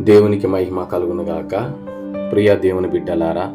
దేవునికి మహిమ కలుగునుగాక. ప్రియ దేవుని బిడ్డలారా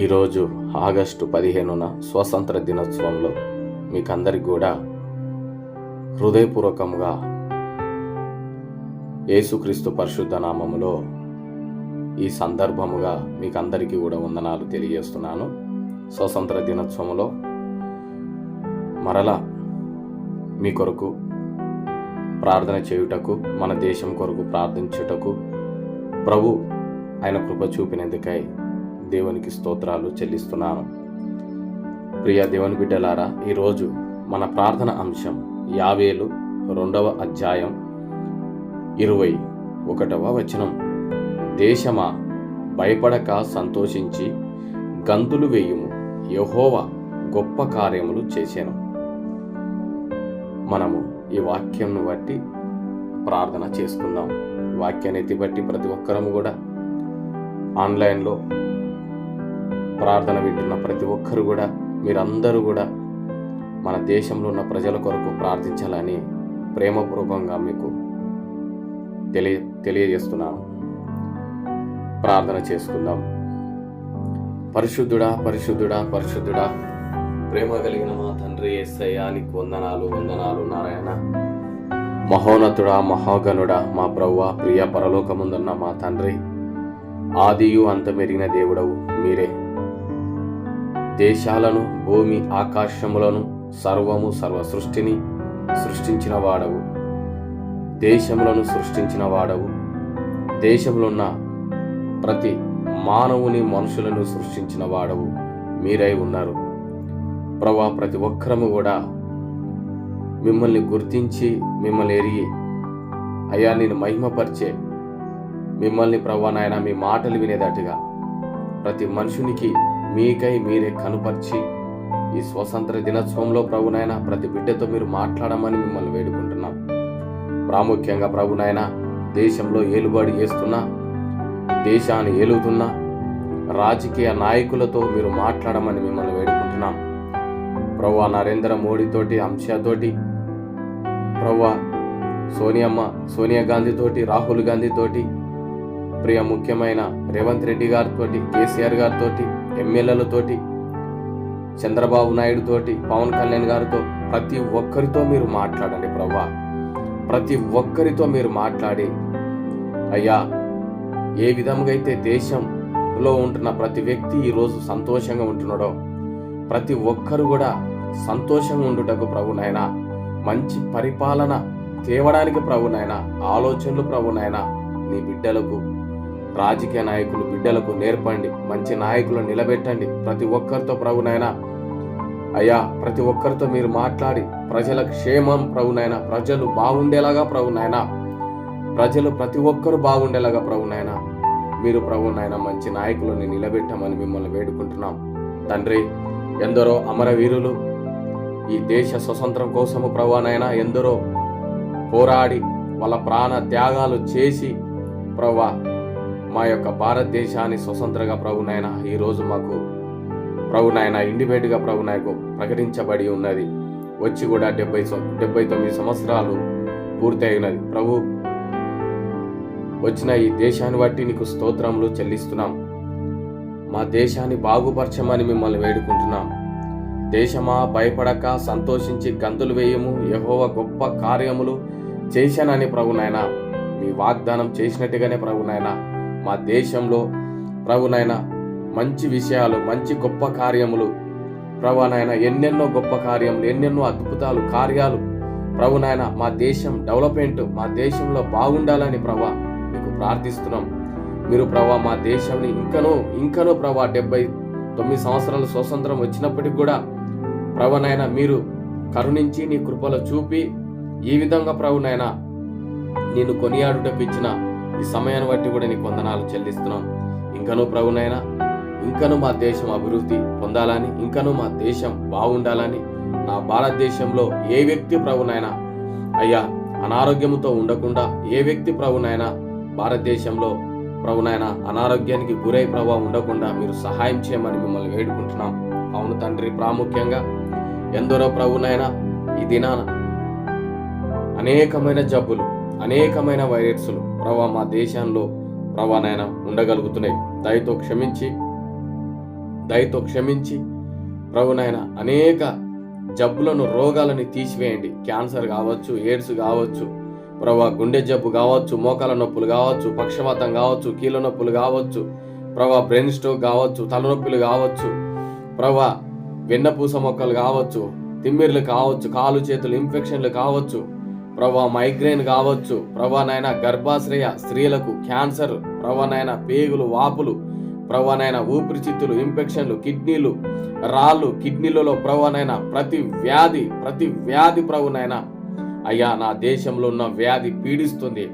ఈరోజు ఆగస్టు పదిహేనున స్వతంత్ర దినోత్సవంలో మీకందరికి కూడా హృదయపూర్వకంగా యేసుక్రీస్తు పరిశుద్ధ నామములో ఈ సందర్భముగా మీకు అందరికీ కూడా వందనాలు తెలియజేస్తున్నాను. స్వతంత్ర దినోత్సవంలో మరలా మీ కొరకు ప్రార్థన చేయుటకు మన దేశం కొరకు ప్రార్థించుటకు. ప్రభు ఆయన కృప చూపినందుకై దేవునికి స్తోత్రాలు చెల్లిస్తున్నాను. ప్రియ దేవుని బిడ్డలారా ఈరోజు మన ప్రార్థన అంశం యావేలు రెండవ అధ్యాయం ఇరవై ఒకటవ వచనం. దేశమా భయపడక సంతోషించి గంతులు వేయుము. యహోవ గొప్ప కార్యములు చేశాను మనము ఈ వాక్యంను బట్టి ప్రార్థన చేసుకుందాం. వాక్యాన్ని ఎత్తిబట్టి ప్రతి ఒక్కరము కూడా ఆన్లైన్లో ప్రార్థన వింటున్న ప్రతి ఒక్కరు కూడా మీరందరూ కూడా మన దేశంలో ఉన్న ప్రజల కొరకు ప్రార్థించాలని ప్రేమపూర్వకంగా మీకు తెలియ తెలియజేస్తున్నాను. ప్రార్థన చేసుకుందాం. పరిశుద్ధుడా పరిశుద్ధుడా పరిశుద్ధుడా ప్రేమ కలిగిన మా తండ్రి ఏసయ్యా నీకు వందనాలు వందనాలు నారాయణ. మహోన్నతుడా మహాగణుడా మా ప్రవ్వ ప్రియ పరలోకముందున్న మా తండ్రి. ఆదియు అంతమెరిగిన దేవుడవు మీరే. దేశాలను భూమి ఆకాశములను సర్వము సర్వ సృష్టిని సృష్టించిన వాడవు. దేశములను సృష్టించిన వాడవు. దేశంలో ఉన్న ప్రతి మానవుని మనుషులను సృష్టించిన వాడవు. మీరై ఉన్నారు. ప్రభా ప్రతి ఒక్కరము కూడా మిమ్మల్ని గుర్తించి మిమ్మల్ని ఎరిగి అయ్యా నేను మహిమపరిచే మిమ్మల్ని ప్రభా నాయన మీ మాటలు వినేటట్టుగా ప్రతి మనుషునికి మీకై మీరే కనుపరిచి ఈ స్వతంత్ర దినోత్సవంలో ప్రభునైన ప్రతి బిడ్డతో మీరు మాట్లాడమని మిమ్మల్ని వేడుకుంటున్నాం. ప్రాముఖ్యంగా ప్రభునైన దేశంలో ఏలుబడి చేస్తున్నా దేశాన్ని ఏలుతున్నా రాజకీయ నాయకులతో మీరు మాట్లాడమని మిమ్మల్ని వేడుకుంటున్నాం. ప్రవ్వా నరేంద్ర మోడీతోటి అంశాతోటి ప్రవ్వా సోనియమ్మ సోనియా గాంధీతోటి రాహుల్ గాంధీతోటి ప్రియ ముఖ్యమైన రేవంత్ రెడ్డి గారితో కేసీఆర్ గారితో ఎమ్మెల్యేలతోటి చంద్రబాబు నాయుడు తోటి పవన్ కళ్యాణ్ గారితో ప్రతి ఒక్కరితో మీరు మాట్లాడండి ప్రవ్వా. ప్రతి ఒక్కరితో మీరు మాట్లాడి అయ్యా ఏ విధంగా అయితే దేశంలో ఉంటున్న ప్రతి వ్యక్తి ఈరోజు సంతోషంగా ఉంటున్నాడో ప్రతి ఒక్కరు కూడా సంతోషంగా ఉండుటకు ప్రభునైనా మంచి పరిపాలన తేవడానికి ప్రభునైనా ఆలోచనలు ప్రభునైనా నీ బిడ్డలకు రాజకీయ నాయకులు బిడ్డలకు నేర్పండి మంచి నాయకులను నిలబెట్టండి. ప్రతి ఒక్కరితో ప్రభునైనా అయ్యా ప్రతి ఒక్కరితో మీరు మాట్లాడి ప్రజల క్షేమం ప్రభునైనా ప్రజలు బాగుండేలాగా ప్రభునైనా ప్రజలు ప్రతి ఒక్కరు బాగుండేలాగా ప్రభునైనా మీరు ప్రభునైనా మంచి నాయకులను నిలబెట్టమని మిమ్మల్ని వేడుకుంటున్నాం. తండ్రి ఎందరో అమరవీరులు ఈ దేశ స్వతంత్రం కోసము ప్రభానైనా ఎందరో పోరాడి వాళ్ళ ప్రాణ త్యాగాలు చేసి ప్రభా మా యొక్క భారతదేశాన్ని స్వతంత్రంగా ప్రభునైనా ఈరోజు మాకు ప్రభునైనా ఇండిపెండెంట్గా ప్రభునాయకు ప్రకటించబడి ఉన్నది. వచ్చి కూడా డెబ్బై డెబ్బై తొమ్మిది సంవత్సరాలు పూర్తి అయినది ప్రభు వచ్చిన ఈ దేశాన్ని బట్టి నీకు స్తోత్రములు చెల్లిస్తున్నాం. మా దేశాన్ని బాగుపరచమని మిమ్మల్ని వేడుకుంటున్నాం. దేశమా భయపడక సంతోషించి గంతులు వేయము యహోవ గొప్ప కార్యములు చేశానని ప్రభునైనా మీ వాగ్దానం చేసినట్టుగానే ప్రభునైనా మా దేశంలో ప్రభునైనా మంచి విషయాలు మంచి గొప్ప కార్యములు. ప్రభునైన ఎన్నెన్నో గొప్ప కార్యములు ఎన్నెన్నో అద్భుతాలు కార్యాలు. ప్రభునైనా మా దేశం డెవలప్మెంట్ మా దేశంలో బాగుండాలని ప్రభా మీకు ప్రార్థిస్తున్నాం. మీరు ప్రభా మా దేశాన్ని ఇంకనూ ఇంకనూ ప్రభా డెబ్బై తొమ్మిది సంవత్సరాల స్వతంత్రం వచ్చినప్పటికి కూడా ప్రభునైనా మీరు కరుణించి నీ కృపలో చూపి ఈ విధంగా ప్రభునైనా నేను కొనియాడుటకు ఇచ్చిన ఈ సమయాన్ని బట్టి కూడా నీకు వందనాలు చెల్లిస్తున్నాం. ఇంకనూ ప్రభునైనా ఇంకనూ మా దేశం అభివృద్ధి పొందాలని ఇంకనూ మా దేశం బాగుండాలని నా భారతదేశంలో ఏ వ్యక్తి ప్రభునైనా అయ్యా అనారోగ్యంతో ఉండకుండా ఏ వ్యక్తి ప్రభునైనా భారతదేశంలో ప్రభునైనా అనారోగ్యానికి గురై ప్రభావం ఉండకుండా మీరు సహాయం చేయమని మిమ్మల్ని వేడుకుంటున్నాం. అవును తండ్రి ప్రాముఖ్యంగా ఎందరో ప్రభునైనా ఈ దినాన అనేకమైన జబ్బులు అనేకమైన వైరస్లు ప్రభా మా దేశంలో ప్రభానైనా ఉండగలుగుతున్నాయి. దయతో క్షమించి దయతో క్షమించి ప్రభునైనా అనేక జబ్బులను రోగాలని తీసివేయండి. క్యాన్సర్ కావచ్చు ఎయిడ్స్ కావచ్చు ప్రభా గుండె జబ్బు కావచ్చు మోకాల నొప్పులు కావచ్చు పక్షవాతం కావచ్చు కీళ్ళ నొప్పులు కావచ్చు ప్రభా బ్రెయిన్ స్ట్రోక్ కావచ్చు తలనొప్పులు కావచ్చు ప్రభా వెన్నపూస మొక్కలు కావచ్చు తిమ్మిర్లు కావచ్చు కాలు చేతులు ఇన్ఫెక్షన్లు కావచ్చు ప్రభా మైగ్రేన్ కావచ్చు ప్రభా నాయన గర్భాశ్రయ స్త్రీలకు క్యాన్సర్ ప్రభా నాయన పేగులు వాపులు ప్రభానైనా ఊపిరితిత్తులు ఇన్ఫెక్షన్లు కిడ్నీలు రాళ్ళు కిడ్నీలలో ప్రభానైనా ప్రతి వ్యాధి ప్రతి వ్యాధి ప్రవునైనా అయ్యా నా దేశంలో ఉన్న వ్యాధి పీడిస్తుంది.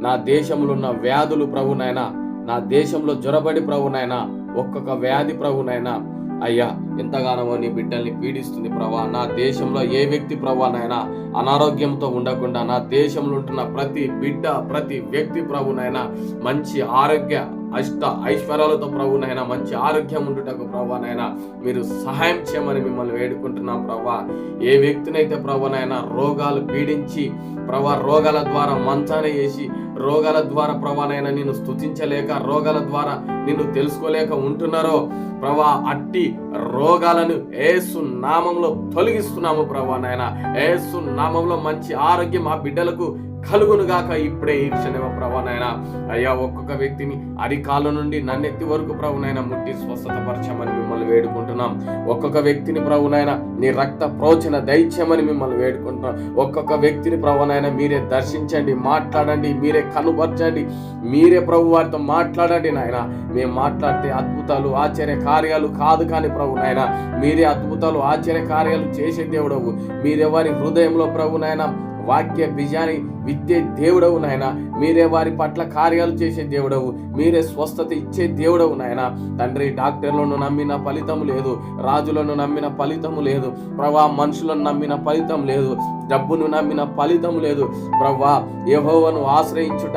నా దేశంలో ఉన్న వ్యాధులు ప్రభునైనా నా దేశంలో జ్వరబడి ప్రభునైనా ఒక్కొక్క వ్యాధి ప్రభునైనా అయ్యా ఎంతగానో నీ బిడ్డల్ని పీడిస్తుంది ప్రభా. నా దేశంలో ఏ వ్యక్తి ప్రభానైనా అనారోగ్యంతో ఉండకుండా నా దేశంలో ఉంటున్న ప్రతి బిడ్డ ప్రతి వ్యక్తి ప్రభునైనా మంచి ఆరోగ్య అష్ట ఐశ్వర్యాలతో ప్రభునైనా మంచి ఆరోగ్యం ఉండుటకు ప్రభానైనా మీరు సహాయం చేయమని మిమ్మల్ని వేడుకుంటున్నాం ప్రభా. ఏ వ్యక్తినైతే ప్రభునైనా రోగాలు పీడించి ప్రభా రోగాల ద్వారా మంచాన వేసి రోగాల ద్వారా ప్రభానైనా నిన్ను స్తుతించలేక రోగాల ద్వారా నిన్ను తెలుసుకోలేక ఉంటున్నారో ప్రభా అట్టి రోగాలను ఏసు నామంలో తొలగిస్తున్నాము ప్రభా నాయన. ఏసు నామంలో మంచి ఆరోగ్యం ఆ బిడ్డలకు కలుగునుగాక ఇప్పుడే ఈ క్షణమ ప్రభానైనా అయ్యా ఒక్కొక్క వ్యక్తిని అరికాల నుండి నన్నెత్తి వరకు ప్రభునైనా ముట్టి స్వస్థత పరచమని మిమ్మల్ని వేడుకుంటున్నాం. ఒక్కొక్క వ్యక్తిని ప్రభునైనా నీ రక్త ప్రోచన దైత్యమని మిమ్మల్ని వేడుకుంటున్నాం. ఒక్కొక్క వ్యక్తిని ప్రభునైనా మీరే దర్శించండి మాట్లాడండి మీరే కనుపరచండి మీరే ప్రభు వారితో మాట్లాడండి నాయన. మేము మాట్లాడితే అద్భుతాలు ఆశ్చర్య కార్యాలు కాదు కానీ ప్రభు నాయన. మీరే అద్భుతాలు ఆశ్చర్య కార్యాలు చేసే దేవుడవు. మీరెవరి హృదయంలో ప్రభు నాయన వాక్య బీజాన్ని విద్య దేవుడవు నాయన. మీరే వారి పట్ల కార్యాలు చేసే దేవుడవు. మీరే స్వస్థత ఇచ్చే దేవుడవు నాయన. తండ్రి డాక్టర్లను నమ్మిన ఫలితం లేదు. రాజులను నమ్మిన ఫలితం లేదు. ప్రభా మనుషులను నమ్మిన ఫలితం లేదు. డబ్బును నమ్మిన ఫలితం లేదు. ప్రభా యహోవను ఆశ్రయించుట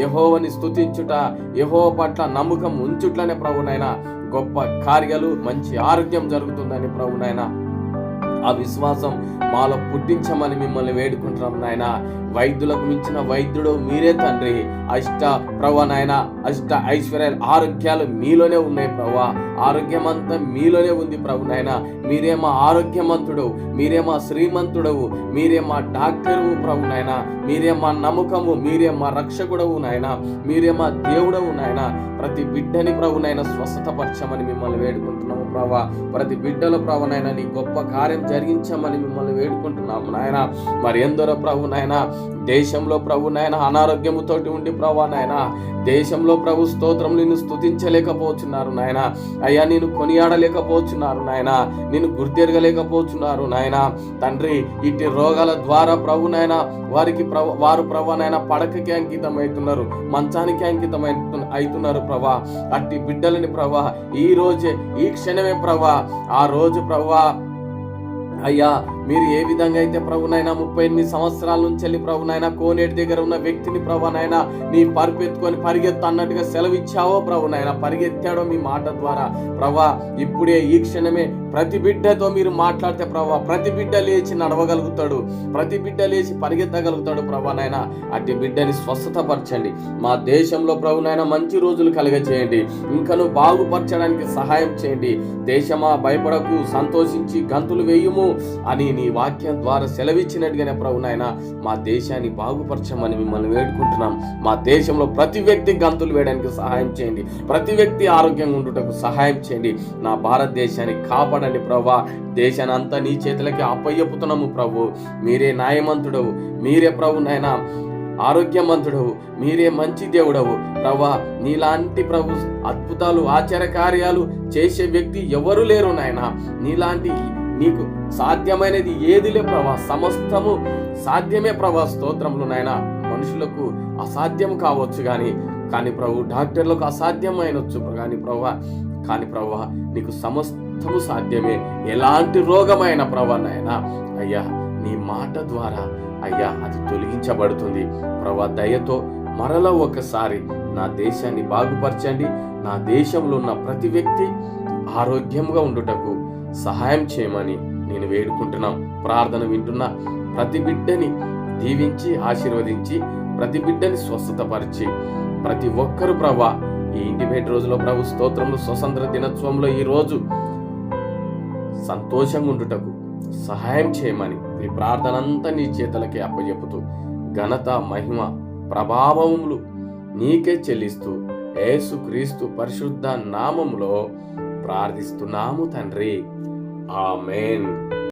యహోవని స్తుతించుట యహో పట్ల నమ్మకం ఉంచుట్లనే ప్రభునైనా గొప్ప కార్యాలు మంచి ఆరోగ్యం జరుగుతుందని ప్రభునైనా ఆ విశ్వాసం మాలో పుట్టించమని మిమ్మల్ని వేడుకుంటున్నాం నాయన. వైద్యులకు మించిన వైద్యుడు మీరే తండ్రి. అష్ట ప్రభా నాయన అష్ట ఐశ్వర్యాలు ఆరోగ్యాలు మీలోనే ఉన్నాయి ప్రభా. ఆరోగ్యం అంతా మీలోనే ఉంది ప్రభు నాయన. మీరే మా ఆరోగ్యమంతుడు మీరే మా శ్రీమంతుడవు మీరే మా డాక్టరు ప్రభు నాయన. మీరే మా నమ్మకము మీరే మా రక్షకుడవు నాయన. మీరే మా దేవుడవు నాయన. ప్రతి బిడ్డని ప్రభునైనా స్వస్థతపరచమని మిమ్మల్ని వేడుకుంటున్నాము ప్రభా. ప్రతి బిడ్డల ప్రభునైనా నీ గొప్ప కార్యం జరిగించమని మిమ్మల్ని వేడుకుంటున్నాము నాయన. మరి ఎందరో ప్రభునైనా దేశంలో ప్రభు నాయన అనారోగ్యముతోటి ఉండి ప్రభా నాయన దేశంలో ప్రభు స్తోత్రం నిన్ను స్థుతించలేకపోతున్నారు నాయన. అయ్యా నేను కొనియాడలేకపోతున్నారు నాయన. నేను గుర్తెరగలేకపోతున్నారు నాయన. తండ్రి ఇట్టి రోగాల ద్వారా ప్రభు నాయన వారికి ప్రభు వారు ప్రభు నాయన పడకకి అంకితం అవుతున్నారు మంచానికి అంకితం అవుతున్నారు ప్రభా. అట్టి బిడ్డలని ప్రభా ఈ రోజే ఈ క్షణమే ప్రభా ఆ రోజు ప్రభా అయ్యా మీరు ఏ విధంగా అయితే ప్రభునైనా ముప్పై ఎనిమిది సంవత్సరాల నుంచి వెళ్ళి ప్రభునైనా కోనేటి దగ్గర ఉన్న వ్యక్తిని ప్రభునైనా నీ పరుపెత్తుకొని పరిగెత్తు అన్నట్టుగా సెలవిచ్చావో ప్రభునైనా పరిగెత్తాడో మీ మాట ద్వారా. ప్రభా ఇప్పుడే ఈ క్షణమే ప్రతి బిడ్డతో మీరు మాట్లాడితే ప్రభా ప్రతి బిడ్డ లేచి నడవగలుగుతాడు. ప్రతి బిడ్డ లేచి పరిగెత్తగలుగుతాడు ప్రభానైనా అట్టి బిడ్డని స్వస్థతపరచండి. మా దేశంలో ప్రభునైనా మంచి రోజులు కలగచేయండి ఇంకను బాగుపరచడానికి సహాయం చేయండి. దేశమా భయపడకు సంతోషించి గంతులు వేయుము అని నీ వాక్యం ద్వారా సెలవిచ్చినట్టుగానే ప్రభు నాయన మా దేశాన్ని బాగుపరచమని మిమ్మల్ని వేడుకుంటున్నాం. మా దేశంలో ప్రతి వ్యక్తి గంతులు వేయడానికి సహాయం చేయండి. ప్రతి వ్యక్తి ఆరోగ్యంగా ఉండుటకు సహాయం చేయండి. నా భారతదేశాన్ని కాపాడండి ప్రభా. దేశాన్ని అంతా నీ చేతులకి అప్పయ్యపుతున్నాము ప్రభు. మీరే న్యాయమంతుడవు. మీరే ప్రభు నాయన ఆరోగ్యమంతుడవు. మీరే మంచి దేవుడవు. ప్రభా నీలాంటి ప్రభు అద్భుతాలు ఆచార కార్యాలు చేసే వ్యక్తి ఎవరు లేరు నాయన. నీలాంటి నీకు సాధ్యమైనది ఏది లే ప్రభా? సమస్తము సాధ్యమే ప్రభా స్తోత్రములు నాయన. మనుషులకు అసాధ్యం కావచ్చు కానీ కానీ ప్రభు డాక్టర్లకు అసాధ్యమైనొచ్చు కానీ ప్రభా కానీ ప్రభా నీకు సమస్తము సాధ్యమే. ఎలాంటి రోగమైన ప్రభా నాయన అయ్యా నీ మాట ద్వారా అయ్యా అది తొలగించబడుతుంది. ప్రభా దయతో మరలా ఒకసారి నా దేశాన్ని బాగుపరచండి. నా దేశంలో ఉన్న ప్రతి వ్యక్తి ఆరోగ్యంగా ఉండుటకు సహాయం చేయమని నేను వేడుకుంటున్నాం. ప్రార్థన వింటున్న ప్రతి బిడ్డని దీవించి ఆశీర్వదించి ప్రతి బిడ్డని స్వస్థతపరిచి ప్రతి ఒక్కరు ప్రభా ఈ ఇంటిమేట్ రోజులో ప్రభు స్తోత్రములు స్వతంత్ర దినోత్సవంలో ఈ రోజు సంతోషంగా ఉండుటకు సహాయం చేయమని ఈ ప్రార్థన అంతా నీ చేతలకే అప్పజెపుతూ ఘనత మహిమ ప్రభావములు నీకే చెల్లిస్తూ యేసు క్రీస్తు పరిశుద్ధ నామములో ప్రార్థిస్తున్నాము తండ్రి. Amen.